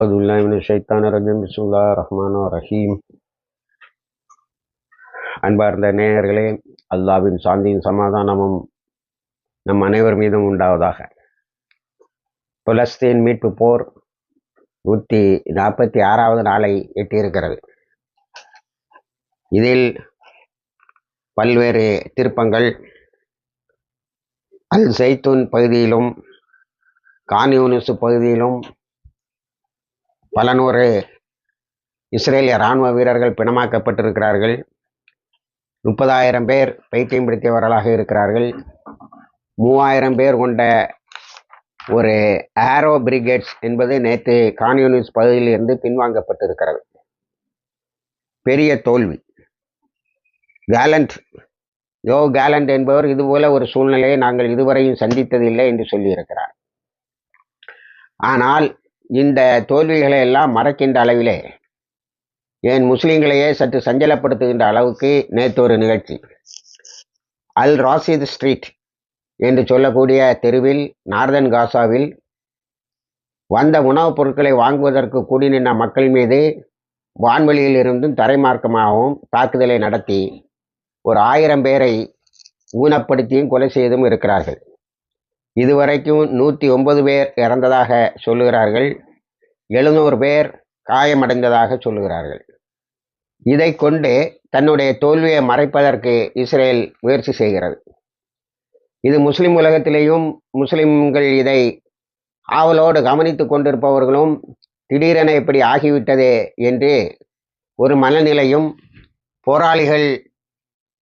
أعوذ بالله من الشيطان الرجيم بسم الله الرحمن الرحيم அன்பார்ந்த நேயர்களே அல்லாவின் சாந்தியும் சமாதானமும் நம் அனைவர் மீதும் உண்டாவதாக புலஸ்தீன் மீட்பு போர் நூற்றி நாற்பத்தி ஆறாவது நாளை எட்டியிருக்கிறது இதில் பல்வேறு திருப்பங்கள் அல் சைத்தூன் பகுதியிலும் கான்யூனிசு பகுதியிலும் பல நூறு இஸ்ரேலிய இராணுவ வீரர்கள் பிணமாக்கப்பட்டிருக்கிறார்கள். முப்பதாயிரம் பேர் பைத்தியம் பிடித்தவர்களாக இருக்கிறார்கள். மூவாயிரம் பேர் கொண்ட ஒரு ஏரோ பிரிகேட்ஸ் என்பது நேற்று கான்யூனிஸ் பகுதியில் இருந்து பின்வாங்கப்பட்டிருக்கிறது. பெரிய தோல்வி. கேலண்ட் யோ கேலண்ட் என்பவர் இதுபோல ஒரு சூழ்நிலையை நாங்கள் இதுவரையும் சந்தித்ததில்லை என்று சொல்லியிருக்கிறார். ஆனால் இந்த தோல்விகளை எல்லாம் மறக்கின்ற அளவிலே ஏன் முஸ்லீம்களையே சற்று சஞ்சலப்படுத்துகின்ற அளவுக்கு நேற்று ஒரு நிகழ்ச்சி. அல் ராசித் ஸ்ட்ரீட் என்று சொல்லக்கூடிய தெருவில் நார்தன் காசாவில் வந்த உணவுப் பொருட்களை வாங்குவதற்கு கூடி நின்ற மக்கள் மீது வான்வெளியில் இருந்தும் தரைமார்க்கமாகவும் தாக்குதலை நடத்தி ஒரு ஆயிரம் பேரை ஊனப்படுத்தியும் கொலை செய்தும் இருக்கிறார்கள். இதுவரைக்கும் நூற்றி ஒன்பது பேர் இறந்ததாக சொல்லுகிறார்கள். எழுநூறு பேர் காயமடைந்ததாக சொல்லுகிறார்கள். இதை கொண்டு தன்னுடைய தோல்வியை மறைப்பதற்கு இஸ்ரேல் முயற்சி செய்கிறது. இது முஸ்லிம் உலகத்திலேயும் முஸ்லிம்கள் இதை ஆவலோடு கவனித்து கொண்டிருப்பவர்களும் திடீரென இப்படி ஆகிவிட்டதே என்று ஒரு மனநிலையும் போராளிகள்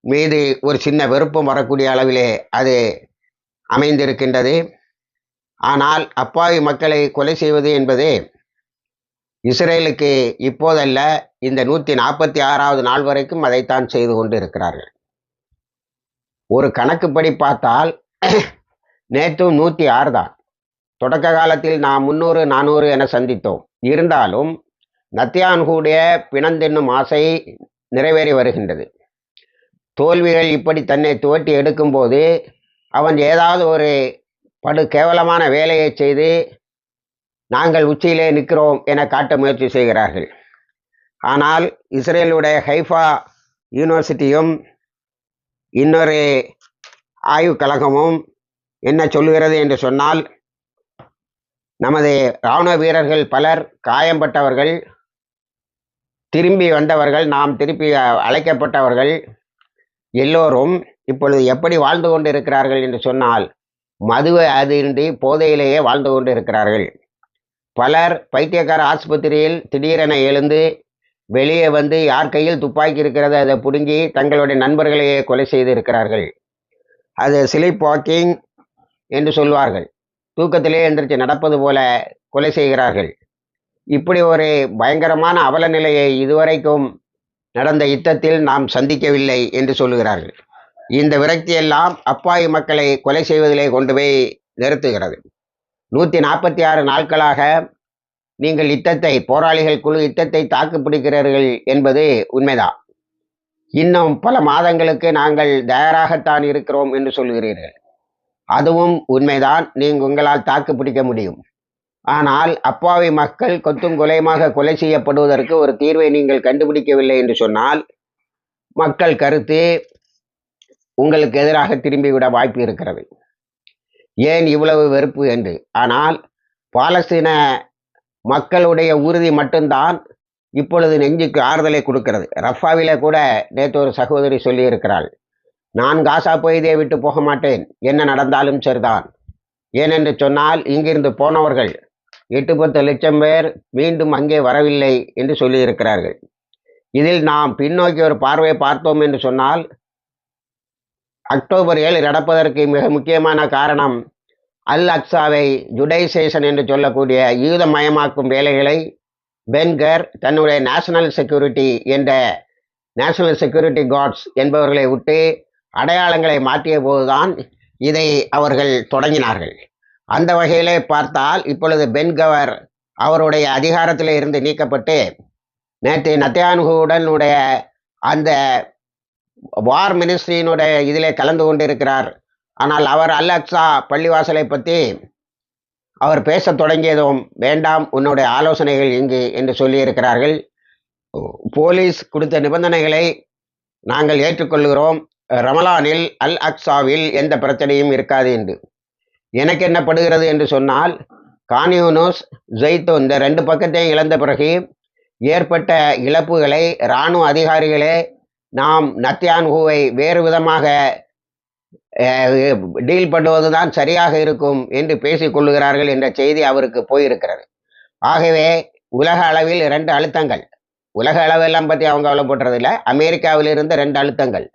மீது ஒரு சின்ன வெறுப்பும் வரக்கூடிய அளவிலே அது அமைந்திருக்கின்றது. ஆனால் அப்பாவி மக்களை கொலை செய்வது என்பது இஸ்ரேலுக்கு இப்போதல்ல இந்த நூற்றி நாற்பத்தி ஆறாவது நாள் வரைக்கும் அதைத்தான் செய்து கொண்டு இருக்கிறார்கள் ஒரு கணக்குப்படி பார்த்தால் நேற்றும் நூற்றி ஆறு தான். தொடக்க காலத்தில் நாம் முந்நூறு நானூறு என சந்தித்தோம். இருந்தாலும் நத்தியான்கூடிய பிணந்தென்னும் ஆசை நிறைவேறி வருகின்றது. தோல்விகள் இப்படி தன்னை துவட்டி எடுக்கும்போது அவன் ஏதாவது ஒரு படு கேவலமான வேலையை செய்து நாங்கள் உச்சியிலே நிற்கிறோம் என காட்ட முயற்சி செய்கிறார்கள். ஆனால் இஸ்ரேலுடைய ஹைஃபா யூனிவர்சிட்டியும் இன்னொரு ஆய்வுக் கழகமும் என்ன சொல்லுகிறது என்று சொன்னால் நமது இராணுவ வீரர்கள் பலர் காயம்பட்டவர்கள் திரும்பி வந்தவர்கள் நாம் திருப்பி அழைக்கப்பட்டவர்கள் எல்லோரும் இப்பொழுது எப்படி வாழ்ந்து கொண்டு இருக்கிறார்கள் என்று சொன்னால் மதுவை அதின்றி போதையிலேயே வாழ்ந்து கொண்டு இருக்கிறார்கள் பலர் பைத்தியக்கார ஆஸ்பத்திரியில் திடீரென எழுந்து வெளியே வந்து யார் கையில் துப்பாக்கி இருக்கிறது அதை பிடுங்கி தங்களுடைய நண்பர்களையே கொலை செய்து இருக்கிறார்கள் அது ஸ்லீப் வாக்கிங் என்று சொல்வார்கள். தூக்கத்திலே எந்திரிச்சு நடப்பது போல கொலை செய்கிறார்கள். இப்படி ஒரு பயங்கரமான அவல நிலையை இதுவரைக்கும் நடந்த யுத்தத்தில் நாம் சந்திக்கவில்லை என்று சொல்லுகிறார்கள். இந்த விரக்தியெல்லாம் அப்பாவி மக்களை கொலை செய்வதிலே கொண்டு போய் நிறுத்துகிறது. நூற்றி நாற்பத்தி ஆறு நாட்களாக நீங்கள் யுத்தத்தை போராளிகள் குழு யுத்தத்தை தாக்கு பிடிக்கிறீர்கள் என்பது உண்மைதான். இன்னும் பல மாதங்களுக்கு நாங்கள் தயாராகத்தான் இருக்கிறோம் என்று சொல்கிறீர்கள். அதுவும் உண்மைதான். நீங்கள் உங்களால் தாக்கு பிடிக்க முடியும். ஆனால் அப்பாவி மக்கள் கொத்தும் கொலையுமாக கொலை செய்யப்படுவதற்கு ஒரு தீர்வை நீங்கள் கண்டுபிடிக்கவில்லை என்று சொன்னால் மக்கள் கருத்து உங்களுக்கு எதிராக திரும்பிவிட வாய்ப்பு இருக்கிறது. ஏன் இவ்வளவு வெறுப்பு என்று? ஆனால் பாலஸ்தீன மக்களுடைய உறுதி மட்டும்தான் இப்பொழுது நெஞ்சுக்கு ஆறுதலை கொடுக்கிறது. ரஃபாவில கூட நேற்று ஒரு சகோதரி சொல்லியிருக்கிறாள் நான் காசா பகுதியை விட்டு போக மாட்டேன். என்ன நடந்தாலும் சரிதான். ஏனென்று சொன்னால் இங்கிருந்து போனவர்கள் எட்டு பத்து லட்சம் பேர் மீண்டும் அங்கே வரவில்லை என்று சொல்லியிருக்கிறார்கள். இதில் நாம் பின்னோக்கி ஒரு பார்வையை பார்த்தோம் என்று சொன்னால் அக்டோபர் ஏழு நடப்பதற்கு மிக முக்கியமான காரணம் அல் அக்ஸாவை ஜுடைசேஷன் என்று சொல்லக்கூடிய யூதமயமாக்கும் வேலைகளை பென்கர் தன்னுடைய நேஷனல் செக்யூரிட்டி என்ற நேஷனல் செக்யூரிட்டி கார்ட்ஸ் என்பவர்களை விட்டு அடையாளங்களை மாற்றிய போதுதான் இதை அவர்கள் தொடங்கினார்கள். அந்த வகையிலே பார்த்தால் இப்பொழுது பென்கவர் அவருடைய அதிகாரத்தில் இருந்து நீக்கப்பட்டு நேற்று நத்தியானுகுடனுடைய அந்த வார் மினிஸ்ட்ரியினுடைய இதிலே கலந்து கொண்டிருக்கிறார். ஆனால் அவர் அல் அக்ஸா பள்ளிவாசலை பற்றி அவர் பேசத் தொடங்கியதும் வேண்டாம் உன்னுடைய ஆலோசனைகள் இங்கு என்று சொல்லியிருக்கிறார்கள். போலீஸ் கொடுத்த நிபந்தனைகளை நாங்கள் ஏற்றுக்கொள்கிறோம். ரமலானில் அல் அக்ஸாவில் எந்த பிரச்சனையும் இருக்காது என்று. எனக்கு என்ன படுகிறது என்று சொன்னால் கான்யூனோஸ் ஜெய்தோ இந்த ரெண்டு பக்கத்தையும் இழந்த பிறகு ஏற்பட்ட இழப்புகளை இராணுவ அதிகாரிகளே நாம் நத்தியான்ஹூவை வேறு விதமாக டீல் பண்ணுவதுதான் சரியாக இருக்கும் என்று பேசிக் கொள்ளுகிறார்கள் என்ற செய்தி அவருக்கு போயிருக்கிறது. ஆகவே உலக அளவில் இரண்டு அழுத்தங்கள். உலக அளவெல்லாம் பற்றி அவங்க கவலைப்படுறதில்ல அமெரிக்காவில் இருந்த ரெண்டு அழுத்தங்கள்.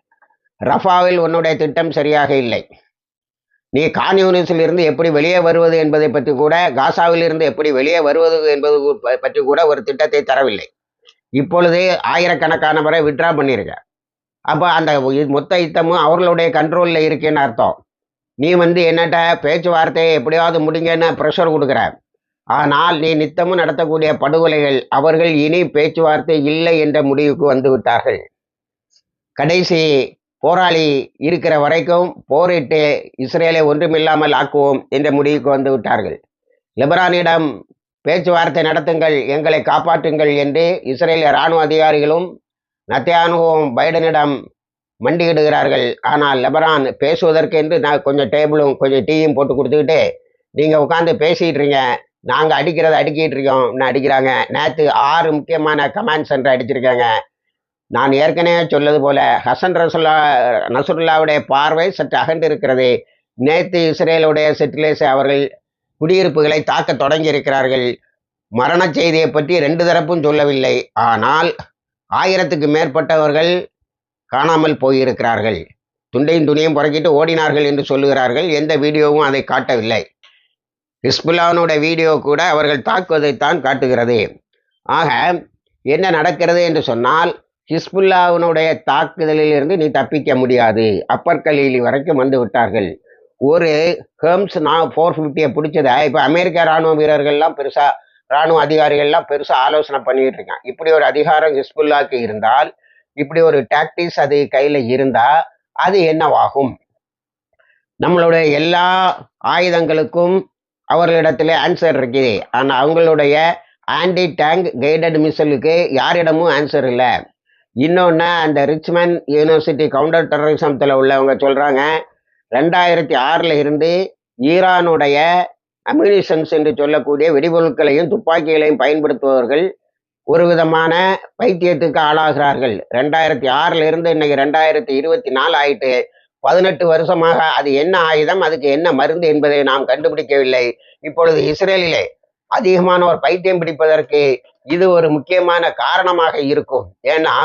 ரஃபாவில் உன்னுடைய திட்டம் சரியாக இல்லை. நீ கான்யூனிஸில் இருந்து எப்படி வெளியே வருவது என்பதை பற்றி கூட காசாவில் இருந்து எப்படி வெளியே வருவது என்பது பற்றி கூட ஒரு திட்டத்தை தரவில்லை. இப்பொழுது ஆயிரக்கணக்கானவரை விட்ரா பண்ணியிருக்க. அப்போ அந்த மொத்த யுத்தமும் அவர்களுடைய கண்ட்ரோலில் இருக்குன்னு அர்த்தம். நீ வந்து என்னட்ட பேச்சுவார்த்தையை எப்படியாவது முடிங்கன்னு ப்ரெஷர் கொடுக்குற. ஆனால் நீ நித்தமும் நடத்தக்கூடிய படுகொலைகள் அவர்கள் இனி பேச்சுவார்த்தை இல்லை என்ற முடிவுக்கு வந்து விட்டார்கள். கடைசி போராளி இருக்கிற வரைக்கும் போரிட்டு இஸ்ரேலை ஒன்றுமில்லாமல் ஆக்குவோம் என்ற முடிவுக்கு வந்து விட்டார்கள். லிபரானிடம் பேச்சுவார்த்தை நடத்துங்கள் எங்களை காப்பாற்றுங்கள் என்று இஸ்ரேலிய இராணுவ அதிகாரிகளும் நத்தியானுவும் பைடனிடம் மண்டியிடுகிறார்கள். ஆனால் லெபரான் பேசுவதற்கென்று நான் கொஞ்சம் டேபிளும் கொஞ்சம் டீயும் போட்டு கொடுத்துக்கிட்டு நீங்கள் உட்காந்து பேசிகிட்டு நாங்கள் அடிக்கிறத அடிக்கிட்டு இருக்கோம். இன்னும் அடிக்கிறாங்க. நேற்று ஆறு முக்கியமான கமாண்ட் சென்டர் அடிச்சிருக்காங்க. நான் ஏற்கனவே சொல்லது போல ஹசன் ரசுல்லா நசுருல்லாவுடைய பார்வை சற்று அகன்று இருக்கிறது நேற்று இஸ்ரேலுடைய செட்டிலேஸ் அவர்கள் குடியிருப்புகளை தாக்க தொடங்கி இருக்கிறார்கள் மரண செய்தியை பற்றி ரெண்டு தரப்பும் சொல்லவில்லை. ஆனால் ஆயிரத்துக்கு மேற்பட்டவர்கள் காணாமல் போயிருக்கிறார்கள். துண்டையும் துணியும் புறக்கிட்டு ஓடினார்கள் என்று சொல்லுகிறார்கள். எந்த வீடியோவும் அதை காட்டவில்லை. ஹிஸ்புல்லாவினுடைய வீடியோ கூட அவர்கள் தாக்குவதைத்தான் காட்டுகிறது. ஆக என்ன நடக்கிறது என்று சொன்னால் ஹிஸ்புல்லாவினுடைய தாக்குதலில் இருந்து நீ தப்பிக்க முடியாது. அப்பர் கலீலி வரைக்கும் வந்து விட்டார்கள். ஒரு ஹேம்ஸ் நான் ஃபோர் ஃபிஃப்டியை பிடிச்சத. இப்போ அமெரிக்க ராணுவ வீரர்கள்லாம் பெருசாக ராணுவ அதிகாரிகள்லாம் பெருசாக ஆலோசனை பண்ணிட்டு இருக்கான் இப்படி ஒரு அதிகாரம் ஹிஸ்புல்லாக்கு இருந்தால் இப்படி ஒரு டாக்டிஸ் அது கையில் இருந்தால் அது என்னவாகும்? நம்மளுடைய எல்லா ஆயுதங்களுக்கும் அவர்களிடத்துல ஆன்சர் இருக்குது. ஆனால் அவங்களுடைய ஆன்டி டேங்க் கைடட் மிசைலுக்கு யாரிடமும் ஆன்சர் இல்லை. இன்னொன்று அந்த ரிச்மன் யூனிவர்சிட்டி கவுண்டர் டெரரிசத்தில் உள்ளவங்க சொல்கிறாங்க ரெண்டாயிரத்தி ஆறில் இருந்து ஈரானுடைய அம்யூனிஷன்ஸ் என்று சொல்லக்கூடிய வெடிபொருட்களையும் துப்பாக்கிகளையும் பயன்படுத்துபவர்கள் ஒரு விதமான பைத்தியத்துக்கு ஆளாகிறார்கள். ரெண்டாயிரத்தி ஆறுல இருந்து இன்னைக்கு ரெண்டாயிரத்தி இருபத்தி நாலு ஆயிட்டு பதினெட்டு வருஷமாக அது என்ன ஆயுதம் அதுக்கு என்ன மருந்து என்பதை நாம் கண்டுபிடிக்கவில்லை. இப்பொழுது இஸ்ரேலிலே அதிகமான ஒரு பைத்தியம் பிடிப்பதற்கு இது ஒரு முக்கியமான காரணமாக இருக்கும். ஏன்னா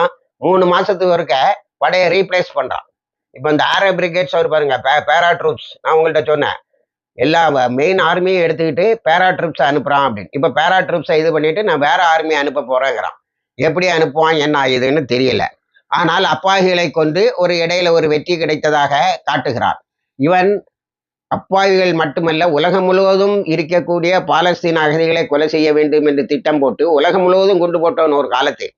மூணு மாசத்துக்கு ஒருக்க படையை ரீப்ளேஸ் பண்றான். இப்போ இந்த ஆரோ பிரிகேட்ஸ் அவர் பாருங்க பேரா ட்ரூப்ஸ் நான் உங்கள்கிட்ட சொன்னேன். எல்லா மெயின் ஆர்மியும் எடுத்துக்கிட்டு பேரா ட்ரிப்ஸ் அனுப்புறான் அப்படின்னு. இப்போ பேரா ட்ரிப்ஸை இது பண்ணிட்டு நான் வேற ஆர்மி அனுப்ப போறேங்கிறான். எப்படி அனுப்புவான் என்ன ஆயுதுன்னு தெரியல. ஆனால் அப்பாவிகளை கொண்டு ஒரு இடையில ஒரு வெற்றி கிடைத்ததாக காட்டுகிறார். இவன் அப்பாவிகள் மட்டுமல்ல உலகம் முழுவதும் இருக்கக்கூடிய பாலஸ்தீன அகதிகளை கொலை செய்ய வேண்டும் என்று திட்டம் போட்டு உலகம் முழுவதும் கொண்டு போட்டவன் ஒரு காலத்தில்.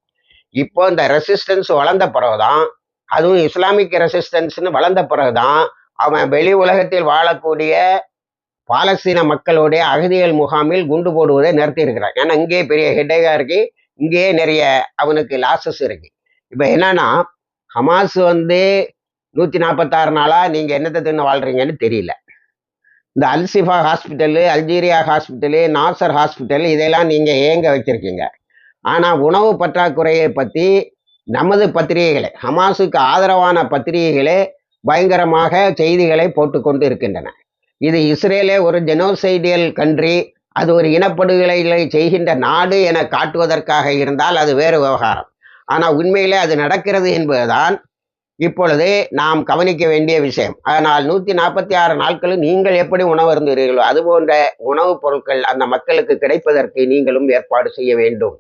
இப்போ இந்த ரெசிஸ்டன்ஸ் வளர்ந்த பிறகுதான் அதுவும் இஸ்லாமிக் ரெசிஸ்டன்ஸ்னு வளர்ந்த பிறகுதான் அவன் வெளி உலகத்தில் வாழக்கூடிய பாலஸ்தீன மக்களுடைய அகதிகள் முகாமில் குண்டு போடுவதை நிறுத்தி இருக்கிறான் ஏன்னா இங்கேயே பெரிய ஹெட்டேகா இருக்கு. இங்கேயே நிறைய அவனுக்கு லாசஸ் இருக்கு. இப்போ என்னன்னா ஹமாஸ் வந்து நூற்றி நாற்பத்தாறு நாளா நீங்க என்னத்தை தின்னு வாழ்றீங்கன்னு தெரியல. இந்த Al Shifa hospital Algeria hospital Nasser hospital இதெல்லாம் நீங்கள் ஏங்க வச்சுருக்கீங்க? ஆனால் உணவு பற்றாக்குறையை பற்றி நமது பத்திரிகைகளை ஹமாஸுக்கு ஆதரவான பத்திரிகைகளே பயங்கரமாக செய்திகளை போட்டுக்கொண்டு இருக்கின்றன. இது இஸ்ரேலே ஒரு ஜெனோசைடியல் கண்ட்ரி. அது ஒரு இனப்படுகொலைகளை செய்கின்ற நாடு என காட்டுவதற்காக இருந்தால் அது வேறு விவகாரம். ஆனால் உண்மையிலே அது நடக்கிறது என்பதுதான் இப்பொழுது நாம் கவனிக்க வேண்டிய விஷயம். ஆனால் நூற்றி நாற்பத்தி ஆறு நாட்களும் நீங்கள் எப்படி உணவு இருந்தீர்களோ அது போன்ற உணவுப் பொருட்கள் அந்த மக்களுக்கு கிடைப்பதற்கு நீங்களும் ஏற்பாடு செய்ய வேண்டும்.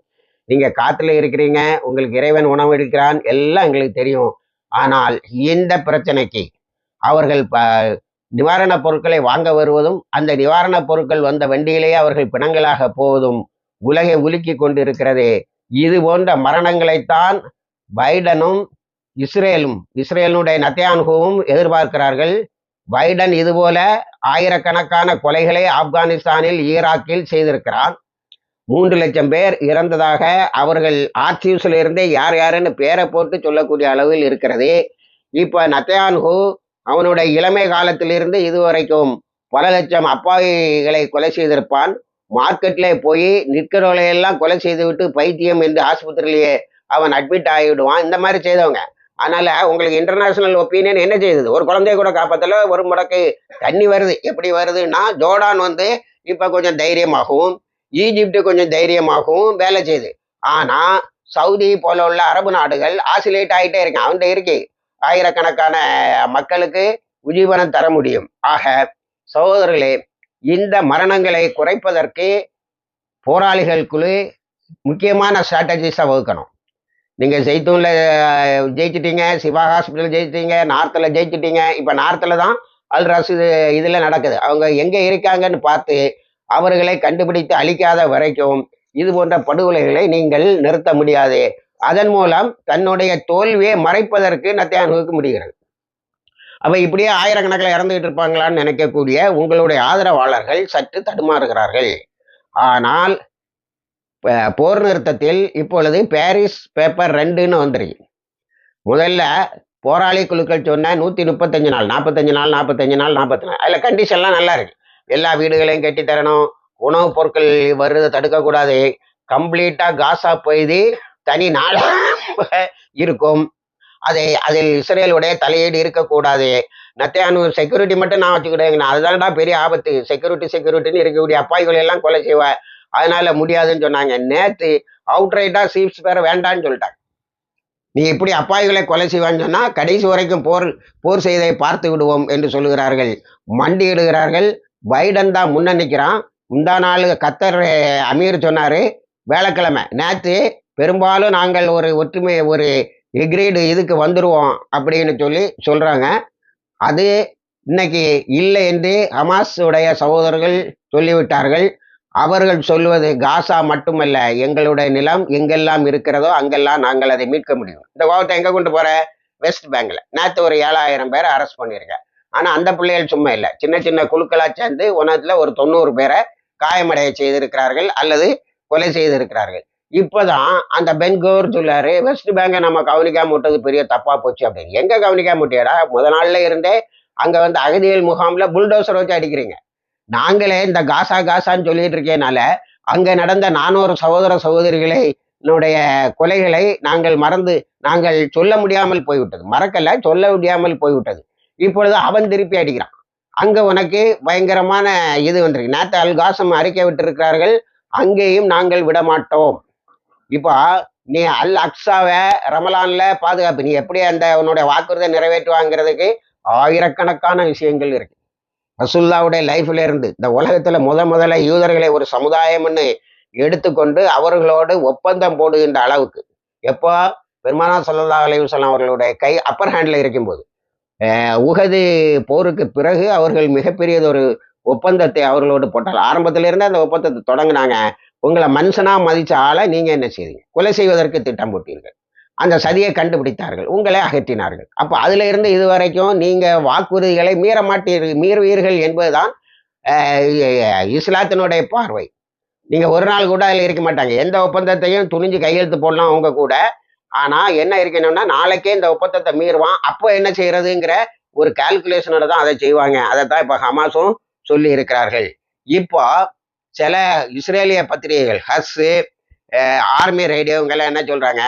நீங்க காத்துல இருக்கிறீங்க உங்களுக்கு இறைவன் உணவு எடுக்கிறான் எல்லாம் எங்களுக்கு தெரியும். ஆனால் இந்த பிரச்சனைக்கு அவர்கள் ப நிவாரணப் பொருட்களை வாங்க வருவதும் அந்த நிவாரணப் பொருட்கள் வந்த வண்டியிலேயே அவர்கள் பிணங்களாக போவதும் உலகை உலுக்கி கொண்டிருக்கிறதே. இது போன்ற மரணங்களைத்தான் பைடனும் இஸ்ரேலும் இஸ்ரேலுடைய நத்தியான்குவும் எதிர்பார்க்கிறார்கள். பைடன் இதுபோல ஆயிரக்கணக்கான கொலைகளை ஆப்கானிஸ்தானில் ஈராக்கில் செய்திருக்கிறான். மூன்று லட்சம் பேர் இறந்ததாக அவர்கள் ஆர்ச்சியூஸ்ல இருந்தே யார் யாருன்னு பேரை போட்டு சொல்லக்கூடிய அளவில் இருக்கிறது. இப்போ நத்தயான்ஹு அவனுடைய இளமை காலத்திலிருந்து இதுவரைக்கும் பல லட்சம் அப்பாவிகளை கொலை செய்திருப்பான். மார்க்கெட்ல போய் நிற்கிறவளையெல்லாம் கொலை செய்து விட்டு பைத்தியம் என்று ஆஸ்பத்திரியிலேயே அவன் அட்மிட் ஆகிவிடுவான். இந்த மாதிரி செய்தவங்க. அதனால உங்களுக்கு இன்டர்நேஷனல் ஒப்பீனியன் என்ன செய்யுது ஒரு குழந்தைய கூட காப்பாத்தல ஒரு முடக்கு தண்ணி வருது. எப்படி வருதுன்னா ஜோர்டான் வந்து இப்ப கொஞ்சம் தைரியமாகவும் ஈஜிப்டு கொஞ்சம் தைரியமாகவும் வேலை செய்யுது ஆனா சவுதி போல உள்ள அரபு நாடுகள் ஆசிலேட் ஆகிட்டே இருக்கு. அவன்கிட்ட இருக்கு. ஆயிரக்கணக்கான மக்களுக்கு உஜீவனம் தர முடியும். ஆக சகோதரர்களே இந்த மரணங்களை குறைப்பதற்கு போராளிகள் குழு முக்கியமான ஸ்ட்ராட்டஜிஸாக வகுக்கணும். நீங்கள் ஜெய்த்தூனில் ஜெயிச்சிட்டீங்க சிவா ஹாஸ்பிட்டல் ஜெயிச்சிட்டீங்க நார்த்தில் ஜெயிச்சிட்டீங்க இப்போ நார்த்தில் தான் அல் இது இதில் நடக்குது. அவங்க எங்கே இருக்காங்கன்னு பார்த்து அவர்களை கண்டுபிடித்து அழிக்காத வரைக்கும் இது போன்ற படுகொலைகளை நீங்கள் நிறுத்த முடியாது. அதன் மூலம் தன்னுடைய தோல்வியை மறைப்பதற்கு நத்தியானுக்கு முடிகிறது. அப்ப இப்படியே ஆயிரக்கணக்கில் இறந்துகிட்டு இருப்பாங்களான்னு நினைக்கக்கூடிய உங்களுடைய ஆதரவாளர்கள் சற்று தடுமாறுகிறார்கள். ஆனால் போர் நிறுத்தத்தில் இப்பொழுது பாரிஸ் பேப்பர் ரெண்டுன்னு வந்துருக்கு முதல்ல போராளி குழுக்கள் சொன்ன நூற்றி முப்பத்தஞ்சு நாள் நாற்பத்தஞ்சு நாள் நாற்பத்தஞ்சு நாள் நாற்பத்தி நாள். அதில் கண்டிஷன்லாம் நல்லா இருக்கு. எல்லா வீடுகளையும் கட்டித்தரணும் உணவுப் பொருட்கள் வருவதை தடுக்கக்கூடாது. கம்ப்ளீட்டாக காசா பகுதி தனி நாடாக இருக்கும். அதை அதில் இஸ்ரேலுடைய தலையீடு இருக்கக்கூடாது. நத்தையானு செக்யூரிட்டி மட்டும் நான் வச்சுக்கிட்டேங்கண்ணா அதுதான்டா பெரிய ஆபத்து. செக்யூரிட்டி செக்யூரிட்டின்னு இருக்கக்கூடிய அப்பாய்களை எல்லாம் கொலை செய்வா. அதனால முடியாதுன்னு சொன்னாங்க. நேத்து அவுட்ரைட்டா சீப்ஸ் பேர வேண்டான்னு சொல்லிட்டாங்க. நீ இப்படி அப்பாய்களை கொலை செய்வான்னு சொன்னா கடைசி வரைக்கும் போர் போர் செய்தை பார்த்து விடுவோம் என்று சொல்லுகிறார்கள். மண்டியிடுகிறார்கள். பைடன் தான் முன்னணிக்கிறான். முந்தா நாள் கத்தர் அமீர் சொன்னாரு. வேலைக்கிழமை. நேற்று பெரும்பாலும் நாங்கள் ஒரு ஒற்றுமை ஒரு எக்ரேடு இதுக்கு வந்துடுவோம் அப்படின்னு சொல்லி சொல்கிறாங்க அது இன்னைக்கு இல்லை என்று ஹமாஸ் உடைய சகோதரர்கள் சொல்லிவிட்டார்கள். அவர்கள் சொல்வது காசா மட்டுமல்ல எங்களுடைய நிலம் எங்கெல்லாம் இருக்கிறதோ அங்கெல்லாம் நாங்கள் அதை மீட்க முடியும். இந்த கோபத்தை எங்கே கொண்டு போகிற வெஸ்ட் பேங்கில் நேற்று ஒரு ஏழாயிரம் பேரை அரெஸ்ட் பண்ணியிருக்கேன் ஆனால் அந்த பிள்ளைகள் சும்மா இல்லை. சின்ன சின்ன குழுக்களாக சேர்ந்து ஒன்றத்தில் ஒரு தொண்ணூறு பேரை காயமடைய செய்திருக்கிறார்கள் அல்லது கொலை செய்திருக்கிறார்கள். இப்போதான் அந்த பென்கோர் சொல்லாரு வெஸ்ட் பேங்கை நம்ம கவனிக்காம விட்டது பெரிய தப்பா போச்சு அப்படின்னு. எங்க கவனிக்காம விட்டியடா? முத நாள்ல இருந்தே அங்க வந்து அகதிகள் முகாம்ல புல்டோசர் வச்சு அடிக்கிறீங்க. நாங்களே இந்த காசா காசான்னு சொல்லிட்டு இருக்கேனால அங்க நடந்த நானூறு சகோதர சகோதரிகளை என்னுடைய கொலைகளை நாங்கள் மறந்து நாங்கள் சொல்ல முடியாமல் போய்விட்டது. மறக்கல சொல்ல முடியாமல் போய்விட்டது. இப்பொழுது அவன் திருப்பி அடிக்கிறான். அங்க உனக்கு பயங்கரமான இது வந்திருக்கு. நேற்று அல்காசம் அறிக்கை விட்டிருக்கிறார்கள் அங்கேயும் நாங்கள் விடமாட்டோம். இப்போ நீ அல் அக்ஸாவை ரமலான்ல பாதுகாப்பு. நீ எப்படி அந்த உன்னுடைய வாக்குறுதியை நிறைவேற்றுவாங்கிறதுக்கு ஆயிரக்கணக்கான விஷயங்கள் இருக்கு. ரசுல்லாவுடைய லைஃப்ல இருந்து இந்த உலகத்துல முத முதல்ல யூதர்களை ஒரு சமுதாயம்னு எடுத்துக்கொண்டு அவர்களோடு ஒப்பந்தம் போடுகின்ற அளவுக்கு எப்போ? பெருமானா சல்லா அலைவசல்லாம் அவர்களுடைய கை அப்பர் ஹேண்ட்ல இருக்கும்போது. உகது போருக்கு பிறகு அவர்கள் மிகப்பெரியதொரு ஒப்பந்தத்தை அவர்களோடு போட்டால் ஆரம்பத்திலிருந்து அந்த ஒப்பந்தத்தை தொடங்கினாங்க. உங்களை மனுஷனாக மதித்த ஆளை நீங்கள் என்ன செய்தீங்க கொலை செய்வதற்கு திட்டம் போட்டீர்கள். அந்த சதியை கண்டுபிடித்தார்கள். உங்களை அகற்றினார்கள். அப்போ அதில் இருந்து இதுவரைக்கும் நீங்கள் வாக்குறுதிகளை மீறமாட்டீர்கள் மீறுவீர்கள் என்பதுதான் இஸ்லாத்தினுடைய பார்வை. நீங்கள் ஒரு நாள் கூட அதில் இருக்க மாட்டாங்க. எந்த ஒப்பந்தத்தையும் துணிஞ்சு கையெழுத்து போடலாம் அவங்க கூட. ஆனால் என்ன இருக்கணும்னா நாளைக்கே இந்த ஒப்பந்தத்தை மீறுவான். அப்போ என்ன செய்யறதுங்கிற ஒரு கால்குலேஷனோட தான் அதை செய்வாங்க. அதை தான் இப்போ ஹமாஸும் சொல்லி இருக்கிறார்கள். இப்போ சில இஸ்ரேலிய பத்திரிகைகள் ஹஸ்ஸு ஆர்மி ரேடியோங்கெல்லாம் என்ன சொல்கிறாங்க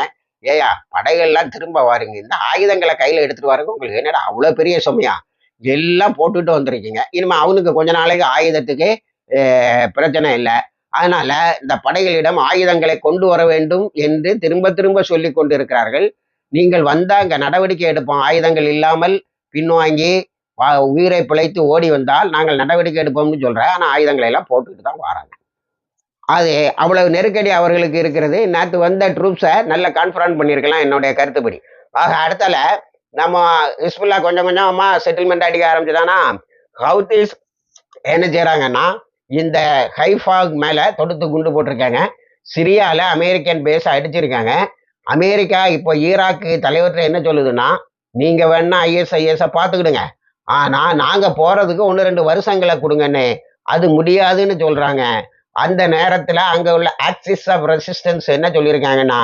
ஏயா படைகள்லாம் திரும்ப வாருங்க. இந்த ஆயுதங்களை கையில் எடுத்துகிட்டு வாருங்க உங்களுக்கு என்னடா அவ்வளோ பெரிய சுமையா? எல்லாம் போட்டுட்டு வந்திருக்கீங்க. இனிமேல் அவனுக்கு கொஞ்ச நாளைக்கு ஆயுதத்துக்கு பிரச்சனை இல்லை. அதனால இந்த படைகளிடம் ஆயுதங்களை கொண்டு வர வேண்டும் என்று திரும்ப திரும்ப சொல்லி கொண்டிருக்கிறார்கள். நீங்கள் வந்தால் அங்கே நடவடிக்கை எடுப்போம். ஆயுதங்கள் இல்லாமல் பின்வாங்கி வா- உயிரை பிழைத்து ஓடி வந்தால் நாங்கள் நடவடிக்கை எடுப்போம்னு சொல்கிறேன் ஆனால் ஆயுதங்களை எல்லாம் போட்டுட்டு தான் வராங்க. அது அவ்வளவு நெருக்கடி அவர்களுக்கு இருக்கிறது. நேற்று வந்த ட்ரூப்ஸை நல்ல கான்ஃபரன்ட் பண்ணியிருக்கலாம் என்னுடைய கருத்துப்படி. ஆக அடுத்தால நம்ம ஹிஸ்புல்லா கொஞ்சம் கொஞ்சமா செட்டில்மெண்ட் அடிக்க ஆரம்பிச்சுதானா? ஹவுத்திஸ் என்ன செய்கிறாங்கன்னா இந்த ஹைஃபாக் மேலே தொடுத்து குண்டு போட்டிருக்காங்க. சிரியாவில் அமெரிக்கன் பேஸ் அடிச்சிருக்காங்க. அமெரிக்கா இப்போ ஈராக்கு தலைவர்கிட்ட என்ன சொல்லுதுன்னா நீங்கள் வேணா ஐஎஸ் பார்த்துக்கிடுங்க. ஆனால் நாங்கள் போகிறதுக்கு ஒன்று ரெண்டு வருஷங்களை கொடுங்கன்னு அது முடியாதுன்னு சொல்கிறாங்க அந்த நேரத்தில் அங்கே உள்ள ஆக்சிஸ் ஆஃப் ரெசிஸ்டன்ஸ் என்ன சொல்லியிருக்காங்கன்னா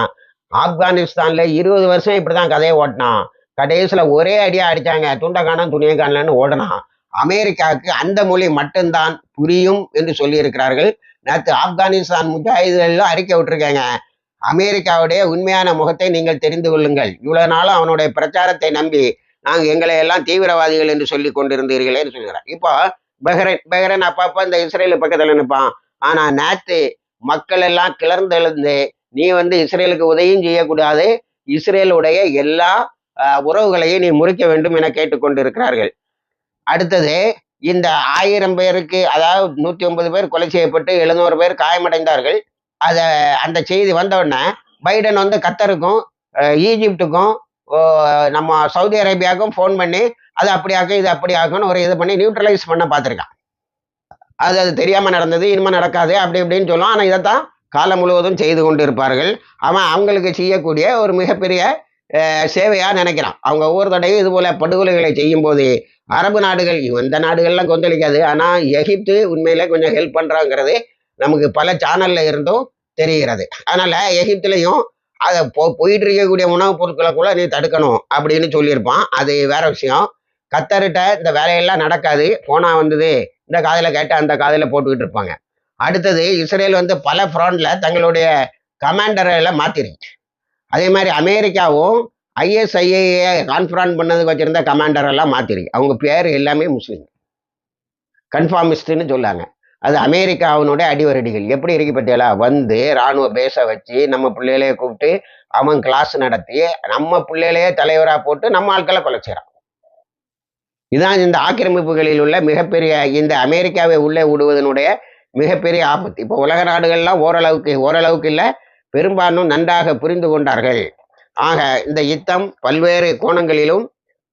ஆப்கானிஸ்தானில் இருபது வருஷம் இப்படி தான் கதையை ஓட்டினான். கடைசியில் ஒரே அடியாக அடித்தாங்க துண்டை காணோம் துணியை காணலன்னு ஓடினான். அமெரிக்காவுக்கு அந்த மொழி மட்டும்தான் புரியும் என்று சொல்லியிருக்கிறார்கள். நேற்று ஆப்கானிஸ்தான் முஜாஹிதெல்லாம் அறிக்கை விட்டுருக்காங்க. அமெரிக்காவுடைய உண்மையான முகத்தை நீங்கள் தெரிந்து கொள்ளுங்கள். இவ்வளோ நாளும் அவனுடைய பிரச்சாரத்தை நம்பி நாங்கள் எங்களை எல்லாம் தீவிரவாதிகள் என்று சொல்லி கொண்டிருந்தீர்களே என்று சொல்கிறார். இப்போ பஹ்ரைன் பஹ்ரைன் அப்பப்போ இந்த இஸ்ரேல் பக்கத்தில் நிற்பான். ஆனால் நேற்று மக்கள் எல்லாம் கிளர்ந்தெழுந்து நீ வந்து இஸ்ரேலுக்கு உதவியும் செய்யக்கூடாது. இஸ்ரேலுடைய எல்லா உறவுகளையும் நீ முறிக்க வேண்டும் என கேட்டுக்கொண்டிருக்கிறார்கள். அடுத்தது இந்த ஆயிரம் பேருக்கு அதாவது நூற்றி ஒன்பது பேர் கொலை செய்யப்பட்டு எழுநூறு பேர் காயமடைந்தார்கள். அதை அந்த செய்தி வந்த உடனே பைடன் வந்து கத்தருக்கும் ஈஜிப்டுக்கும் நம்ம சவுதி அரேபியாவுக்கும் ஃபோன் பண்ணி அது அப்படி ஆக்கும் இது அப்படி ஆகும்னு ஒரு இது பண்ணி நியூட்ரலைஸ் பண்ண பார்த்துருக்கான். அது அது தெரியாமல் நடந்தது இனிமேல் நடக்காது அப்படி இப்படின்னு சொல்லும் ஆனால் இதைத்தான் காலம் முழுவதும் செய்து கொண்டு இருப்பார்கள் அவன் அவங்களுக்கு செய்யக்கூடிய ஒரு மிகப்பெரிய சேவையாக நினைக்கிறான். அவங்க ஒவ்வொரு தடையும் இது போல படுகொலைகளை செய்யும் போது அரபு நாடுகள் இந்த நாடுகள்லாம் கொந்தளிக்காது. ஆனால் எகிப்து உண்மையில கொஞ்சம் ஹெல்ப் பண்ணுறாங்கிறது நமக்கு பல சேனல்ல இருந்தும் தெரிகிறது. அதனால எகிப்துலையும் அதை போ போயிட்டு இருக்கக்கூடிய உணவுப் பொருட்களை கூட நீ தடுக்கணும் அப்படின்னு சொல்லியிருப்பான். அது வேற விஷயம். கத்தர்கிட்ட இந்த வேலையெல்லாம் நடக்காது. போனா வந்தது இந்த காதில் கேட்டு அந்த காதில் போட்டுக்கிட்டு இருப்பாங்க. அடுத்தது இஸ்ரேல் வந்து பல ஃப்ரண்ட்ல தங்களுடைய கமாண்டரை எல்லாம் மாத்திருச்சு. அதே மாதிரி அமெரிக்காவும் ஐஎஸ்ஐஏ கான்ஃபரன்ஸ் பண்ணதுக்கு வச்சிருந்த கமாண்டர் எல்லாம் மாத்திருக்கு அவங்க பேர் எல்லாமே முஸ்லீம். கன்ஃபார்மிஸ்ட்னு சொல்லாங்க. அது அமெரிக்காவினுடைய அடிவரடிகள். எப்படி இருக்கு பத்தியலா வந்து ராணுவ பேச வச்சு நம்ம பிள்ளைகளையே கூப்பிட்டு அவன் கிளாஸ் நடத்தி நம்ம பிள்ளைகளையே தலைவராக போட்டு நம்ம ஆட்களை கொலை செய்கிறான் இதான் இந்த ஆக்கிரமிப்புகளில் உள்ள மிகப்பெரிய இந்த அமெரிக்காவை உள்ளே விடுவதனுடைய மிகப்பெரிய ஆபத்து. இப்போ உலக நாடுகள்லாம் ஓரளவுக்கு ஓரளவுக்கு இல்லை பெரும்பாலும் நன்றாக புரிந்து கொண்டார்கள். ஆக இந்த யுத்தம் பல்வேறு கோணங்களிலும்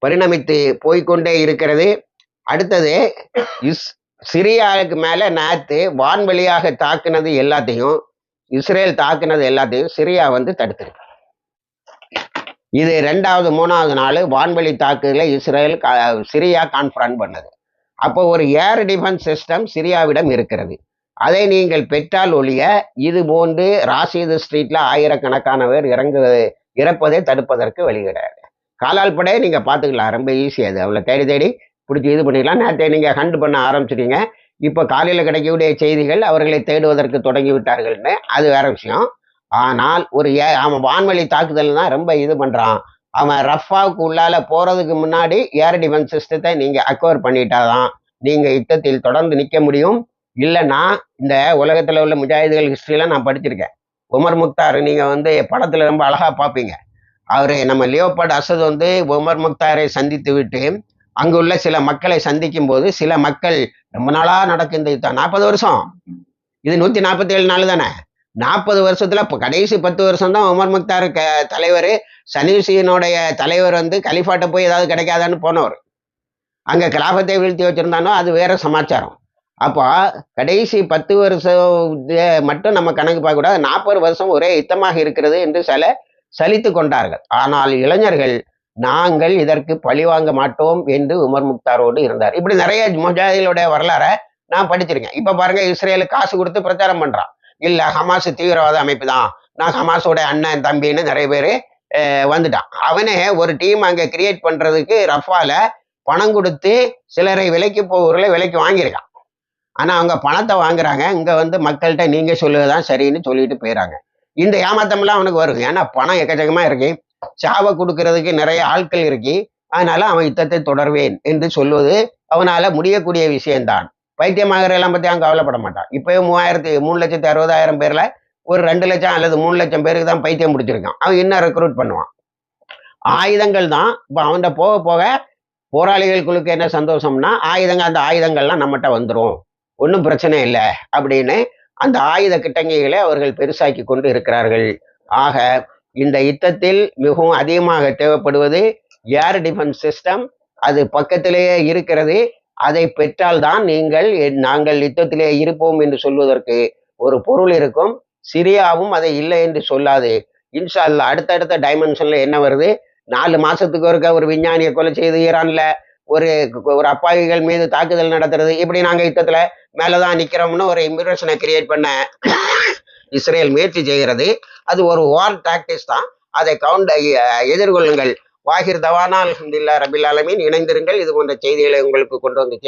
பரிணமித்து போய்க்கொண்டே இருக்கிறது. அடுத்தது இஸ் சிரியாவுக்கு மேல நேத்து வான்வெளியாக தாக்குனது எல்லாத்தையும் இஸ்ரேல் தாக்குனது எல்லாத்தையும் சிரியா வந்து தடுத்திருக்கு. இது ரெண்டாவது மூணாவது நாள் வான்வெளி தாக்குதலில் இஸ்ரேல் கா- சிரியா கான்ஃபரன் பண்ணது. அப்போ ஒரு ஏர் டிஃபென்ஸ் சிஸ்டம் சிரியாவிடம் இருக்கிறது. அதை நீங்கள் பெற்றால் ஒழிய இது போன்று ராஷீது ஸ்ட்ரீட்ல ஆயிரக்கணக்கானவர் இறங்கு இறப்பதை தடுப்பதற்கு வழி கிடையாது காலால் படையை நீங்கள் பார்த்துக்கலாம் ரொம்ப ஈஸி அது. அவளை தேடி தேடி பிடிச்சி இது பண்ணிக்கலாம். நேற்றை நீங்கள் ஹண்ட் பண்ண ஆரம்பிச்சிட்டீங்க. இப்போ காலையில் கிடைக்கக்கூடிய செய்திகள் அவர்களை தேடுவதற்கு தொடங்கி விட்டார்கள்னு அது வேற விஷயம். ஆனால் ஒரு ஏ- அவன் வான்வழி தாக்குதல் தான் ரொம்ப இது பண்ணுறான் அவன் ரஃபாவுக்கு உள்ளால போகிறதுக்கு முன்னாடி ஏர் டிஃபென்ஸ் சிஸ்டத்தை நீங்க அக்வயர் பண்ணிட்டாதான் நீங்கள் யுத்தத்தில் தொடர்ந்து நிற்க முடியும். இல்லைன்னா இந்த உலகத்தில் உள்ள முஜாஹிதுகள் ஹிஸ்ட்ரியெலாம் நான் படிச்சிருக்கேன். உமர் முக்தார் நீங்கள் வந்து படத்தில் ரொம்ப அழகாக பார்ப்பீங்க. அவர் நம்ம லியோபாட் அசத் வந்து உமர் முக்தாரை சந்தித்து விட்டு அங்குள்ள சில மக்களை சந்திக்கும் போது சில மக்கள் ரொம்ப நாளா நடக்குது இந்த யுத்தம் நாற்பது வருஷம். இது நூத்தி நாற்பத்தி ஏழு நாள் தானே? நாற்பது வருஷத்துல இப்போ கடைசி பத்து வருஷம் தான் உமர் முக்தார் க தலைவர் சனீசியனுடைய தலைவர் வந்து கலிஃபாட்ட போய் ஏதாவது கிடைக்காதான்னு போனவர். அங்க கிராபத்தை வீழ்த்தி வச்சிருந்தானோ அது வேற சமாச்சாரம். அப்போ கடைசி பத்து வருஷம் மட்டும் நம்ம கணக்கு பார்க்க கூடாது. நாற்பது வருஷம் ஒரே யுத்தமாக இருக்கிறது என்று சில சலித்து கொண்டார்கள். ஆனால் இளைஞர்கள் நாங்கள் இதற்கு பழிவாங்க மாட்டோம் என்று உமர் முக்தாரோடு இருந்தார். இப்படி நிறைய முஜாஹிதீனுடைய வரலாறை நான் படிச்சிருக்கேன். இப்ப பாருங்க இஸ்ரேலுக்கு காசு கொடுத்து பிரச்சாரம் பண்றான். இல்ல ஹமாஸ் தீவிரவாத அமைப்பு தான். நான் ஹமாஸோட அண்ணன் தம்பின்னு நிறைய பேர் வந்துட்டான். அவனே ஒரு டீம் அங்க கிரியேட் பண்றதுக்கு ரஃபால பணம் கொடுத்து சிலரை விலைக்கு போகிறவர்களை விலைக்கு வாங்கியிருக்கான். ஆனா அவங்க பணத்தை வாங்குறாங்க. இங்க வந்து மக்கள்கிட்ட நீங்க சொல்லுவதுதான் சரின்னு சொல்லிட்டு போயிடறாங்க இந்த ஏமாத்தம்லாம் அவனுக்கு வரும் ஏன்னா பணம் எக்கச்சக்கமா இருக்குது சாவை கொடுக்கறதுக்கு நிறைய ஆட்கள் இருக்கு அதனால அவன் யுத்தத்தை தொடர்வேன் என்று சொல்வது அவனால முடியக்கூடிய விஷயம்தான். பைத்தியமாகிற எல்லாம் பத்தி அவன் கவலைப்பட மாட்டான். இப்பவே மூவாயிரத்தி மூணு லட்சத்தி அறுபதாயிரம் பேர்ல ஒரு ரெண்டு லட்சம் அல்லது மூணு லட்சம் பேருக்கு தான் பைத்தியம் முடிச்சிருக்கான் அவன் இன்னும் ரெக்ரூட் பண்ணுவான்? ஆயுதங்கள் தான். இப்போ அவன்கிட்ட போக போக போராளிகளுக்கு என்ன சந்தோஷம்னா ஆயுதங்கள் அந்த ஆயுதங்கள்லாம் நம்மகிட்ட வந்துடும் ஒன்றும் பிரச்சனை இல்லை அப்படின்னு அந்த ஆயுத கிட்டங்கிகளை அவர்கள் பெருசாக்கி கொண்டு இருக்கிறார்கள். ஆக இந்த யுத்தத்தில் மிகவும் அதிகமாக தேவைப்படுவது ஏர் டிஃபென்ஸ் சிஸ்டம் அது பக்கத்திலேயே இருக்கிறது. அதை பெற்றால்தான் நீங்கள் நாங்கள் யுத்தத்திலே இருப்போம் என்று சொல்வதற்கு ஒரு பொருள் இருக்கும். சிரியாவும் அதை இல்லை என்று சொல்லாது. இன்ஷா அல்லாஹ் அடுத்தடுத்த டைமென்ஷன்ல என்ன வருது? நாலு மாசத்துக்கு ஒருக்க ஒரு விஞ்ஞானியை கொலை செய்து ஈரான்ல ஒரு ஒரு அப்பாவிகள் மீது தாக்குதல் நடத்துறது. இப்படி நாங்கள் யுத்தத்தில் மேலே தான் நிற்கிறோம்னு ஒரு இம்ப்ரெஷனை கிரியேட் பண்ண இஸ்ரேல் முயற்சி செய்கிறது. அது ஒரு வார் டாக்டிக்ஸ் தான். அதை கவுண்ட் எதிர்கொள்ளுங்கள். வாகிர் தவானா அல்ஹம்துலில்லாஹ் ரபில் ஆலமீன் இணைந்திருங்கள். இது போன்ற செய்திகளை உங்களுக்கு கொண்டு வந்து